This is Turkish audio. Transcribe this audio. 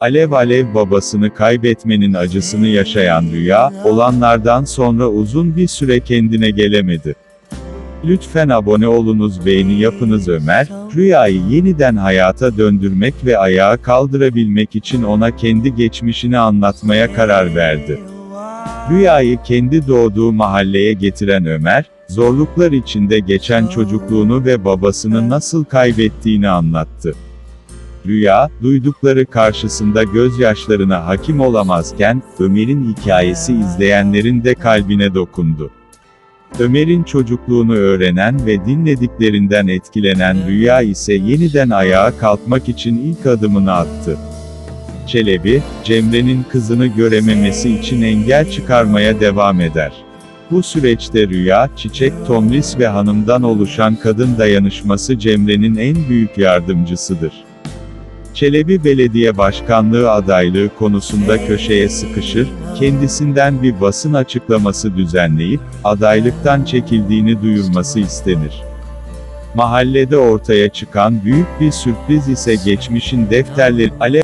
Alev alev babasını kaybetmenin acısını yaşayan Rüya, olanlardan sonra uzun bir süre kendine gelemedi. Lütfen abone olunuz beğeni yapınız Ömer, Rüya'yı yeniden hayata döndürmek ve ayağa kaldırabilmek için ona kendi geçmişini anlatmaya karar verdi. Rüyayı kendi doğduğu mahalleye getiren Ömer, zorluklar içinde geçen çocukluğunu ve babasını nasıl kaybettiğini anlattı. Rüya, duydukları karşısında gözyaşlarına hakim olamazken, Ömer'in hikayesi izleyenlerin de kalbine dokundu. Ömer'in çocukluğunu öğrenen ve dinlediklerinden etkilenen Rüya ise yeniden ayağa kalkmak için ilk adımını attı. Çelebi, Cemre'nin kızını görememesi için engel çıkarmaya devam eder. Bu süreçte Rüya, Çiçek, Tomris ve Hanım'dan oluşan kadın dayanışması Cemre'nin en büyük yardımcısıdır. Çelebi belediye başkanlığı adaylığı konusunda köşeye sıkışır, kendisinden bir basın açıklaması düzenleyip, adaylıktan çekildiğini duyurması istenir. Mahallede ortaya çıkan büyük bir sürpriz ise geçmişin defterleri, Alev